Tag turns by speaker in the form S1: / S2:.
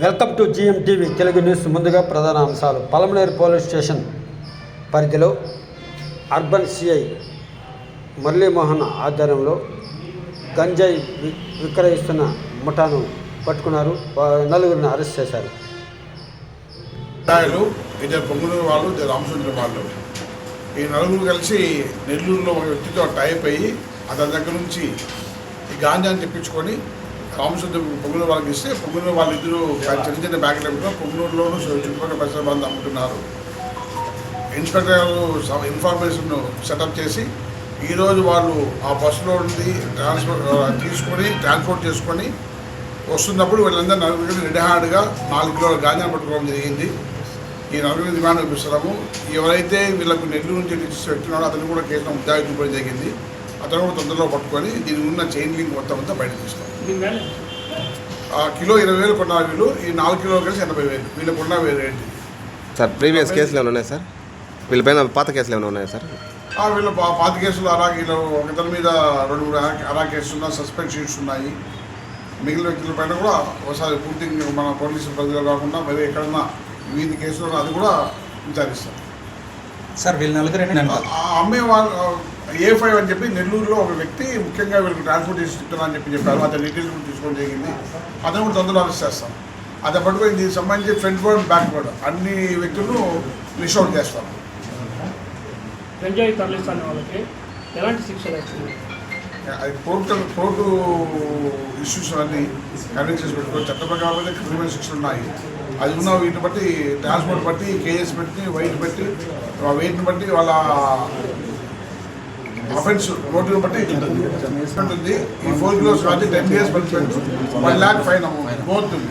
S1: Welcome to GM TV Telugu news ముందుగా ప్రధాన అంశాలు. పలమనేరు పోలీస్ స్టేషన్ పరిధిలో అర్బన్ సిఐ మురళీమోహన్ ఆధ్వర్యంలో గంజాయి వి విక్రయిస్తున్న ముఠాను పట్టుకున్నారు. నలుగురిని అరెస్ట్ చేశారు.
S2: ఇద్దరు పొంగునూరు వాళ్ళు ఇద్దరు రామచంద్ర వాళ్ళు. ఈ నలుగురు కలిసి నెల్లూరులో ఒక వ్యక్తితో టైప్ అయ్యి అతని దగ్గర నుంచి ఈ గాంజాని తెప్పించుకొని రామచంద్ర పొంగునూరు వాళ్ళకి ఇస్తే పొంగునూరు వాళ్ళిద్దరూ చిన్న చిన్న బ్యాగులు పెట్టుకొని పొంగునూరులోను చుట్టుపక్కల పరిసర బంధు అమ్ముతున్నారు ఇన్స్పెక్టర్ గారు ఇన్ఫర్మేషన్ సెటప్ చేసి ఈరోజు వాళ్ళు ఆ బస్సులో నుండి ట్రాన్స్పోర్ట్ తీసుకొని ట్రాన్స్పోర్ట్ చేసుకొని వస్తున్నప్పుడు వీళ్ళందరూ నలుగురికి రెడీ హ్యాండ్గా నాలుగు కిలోల గాంజాను పట్టుకోవడం జరిగింది. ఈ నలుగురి డిమాండ్ చూపిస్తున్నాము. ఎవరైతే వీళ్ళకు నెల్లూరు నుంచి పెట్టినాడో అతను కూడా కేసులో ఉద్యోగం చూపడం జరిగింది. అతను కూడా తొందరలో పట్టుకొని దీని ఉన్న చైన్ లింక్ మొత్తం అంతా బయట తీసుకోవాలి. కిలో ఇరవై వేలు కొన్నారు వీళ్ళు ఈ నాలుగు కిలోలు కలిసి ఎనభై వేలు. వీళ్ళకు ఉన్న వేరే రేటు
S3: సార్ ప్రీవియస్ కేసులు ఏమైనా ఉన్నాయా సార్? వీళ్ళపైన పాత కేసులు ఏమైనా ఉన్నాయా సార్?
S2: ఆ వీళ్ళ పాత కేసులు అరాకీలో ఒకతని మీద రెండు మూడు అరా- కేసులు ఉన్నాయి సస్పెండ్ షీట్స్ ఉన్నాయి. మిగిలిన వ్యక్తుల పైన కూడా ఒకసారి పూర్తి మన పోలీసు పరిధిలో కాకుండా మరి ఎక్కడన్నా వీధి కేసులు ఉన్నా అది కూడా విచారిస్తాం
S4: సార్ వీళ్ళు నలుగురే
S2: అమ్మే వాళ్ళు ఏ ఫైవ్ అని చెప్పి నెల్లూరులో ఒక వ్యక్తి ముఖ్యంగా వీళ్ళకి ట్రాన్స్పోర్ట్ చేసి చెప్తున్నా అని చెప్పి చెప్పారు. అతని డీటెయిల్స్ కూడా తీసుకోవడం జరిగింది. అతను కూడా తొందరలో అరెస్ట్ చేస్తాం. అతను పట్టుకొని దీనికి సంబంధించి ఫ్రంట్ వర్డ్ బ్యాక్ వర్డ్ అన్ని వ్యక్తులను లిస్ట్ అవుట్ చేస్తాం. అది కోర్టు కోర్టు ఇష్యూస్ అన్ని కన్విన్స్ చేసి పెట్టుకోవచ్చు చట్ట ప్రకారం అయితే క్రిమినల్ శిక్షలు ఉన్నాయి. అది ఉన్న వీటిని బట్టి ట్రాన్స్పోర్ట్ బట్టి కేఎస్ బట్టి వెయిట్ బట్టి వెయిట్ని బట్టి వాళ్ళ అఫెన్స్ నోటుని బట్టి ఉంటుంది. ఈ ఫోర్ కిలోస్ కాబట్టి ten years punishment one lakh fine amount పోతుంది